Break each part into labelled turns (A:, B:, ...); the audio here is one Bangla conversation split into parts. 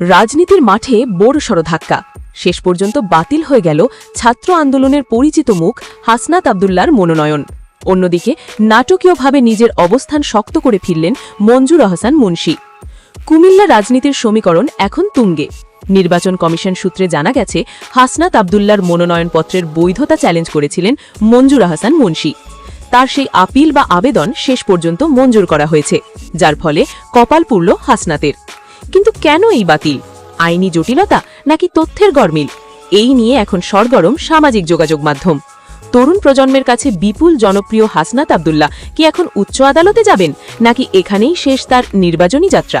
A: রাজনীতির মাঠে বড়সড় ধাক্কা। শেষ পর্যন্ত বাতিল হয়ে গেল ছাত্র আন্দোলনের পরিচিত মুখ হাসনাত আবদুল্লার মনোনয়ন। অন্যদিকে নাটকীয়ভাবে নিজের অবস্থান শক্ত করে ফিরলেন মঞ্জুর আহসান মুন্সি। কুমিল্লা রাজনীতির সমীকরণ এখন তুঙ্গে। নির্বাচন কমিশন সূত্রে জানা গেছে, হাসনাত আবদুল্লার মনোনয়নপত্রের বৈধতা চ্যালেঞ্জ করেছিলেন মঞ্জুর আহসান মুন্সি। তার সেই আপিল বা আবেদন শেষ পর্যন্ত মঞ্জুর করা হয়েছে, যার ফলে কপাল পুরল হাসনাতের। কিন্তু কেন এই বাতিল? আইনি জটিলতা নাকি তথ্যের গরমিল? এই নিয়ে এখন সরগরম সামাজিক যোগাযোগ মাধ্যম। তরুণ প্রজন্মের কাছে বিপুল জনপ্রিয় হাসনাত আবদুল্লাহ কি এখন উচ্চ আদালতে যাবেন, নাকি এখানেই শেষ তার নির্বাচনী যাত্রা?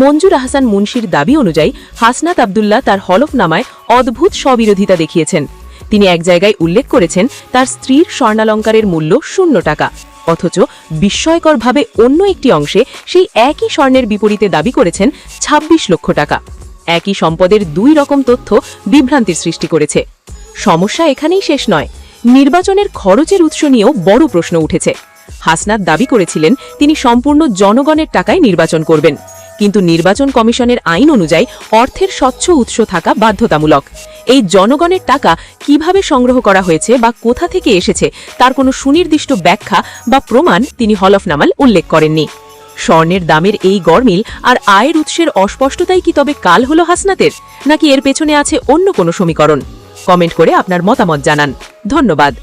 A: মঞ্জুর আহসান মুন্সির দাবি অনুযায়ী হাসনাত আবদুল্লাহ তার হলফনামায় অদ্ভুত স্ববিরোধিতা দেখিয়েছেন। তিনি এক জায়গায় উল্লেখ করেছেন, তার স্ত্রীর স্বর্ণালঙ্কারের মূল্য শূন্য টাকা। অথচ বিস্ময়করভাবে অন্য একটি অংশে সেই একই স্বর্ণের বিপরীতে দাবি করেছেন ২৬ লক্ষ টাকা। একই সম্পদের দুই রকম তথ্য বিভ্রান্তির সৃষ্টি করেছে। সমস্যা এখানেই শেষ নয়। নির্বাচনের খরচের উৎস নিয়েও বড় প্রশ্ন উঠেছে। হাসনাত দাবি করেছিলেন তিনি সম্পূর্ণ জনগণের টাকায় নির্বাচন করবেন। কিন্তু নির্বাচন কমিশনের আইন অনুযায়ী অর্থের স্বচ্ছ উৎস থাকা বাধ্যতামূলক। এই জনগণের টাকা কীভাবে সংগ্রহ করা হয়েছে বা কোথা থেকে এসেছে তার কোনো সুনির্দিষ্ট ব্যাখ্যা বা প্রমাণ তিনি হলফনামাল উল্লেখ করেননি। স্বর্ণের দামের এই গরমিল আর আয়ের উৎসের অস্পষ্টতাই কি তবে কাল হল হাসনাতের, নাকি এর পেছনে আছে অন্য কোনো সমীকরণ? কমেন্ট করে আপনার মতামত জানান। ধন্যবাদ।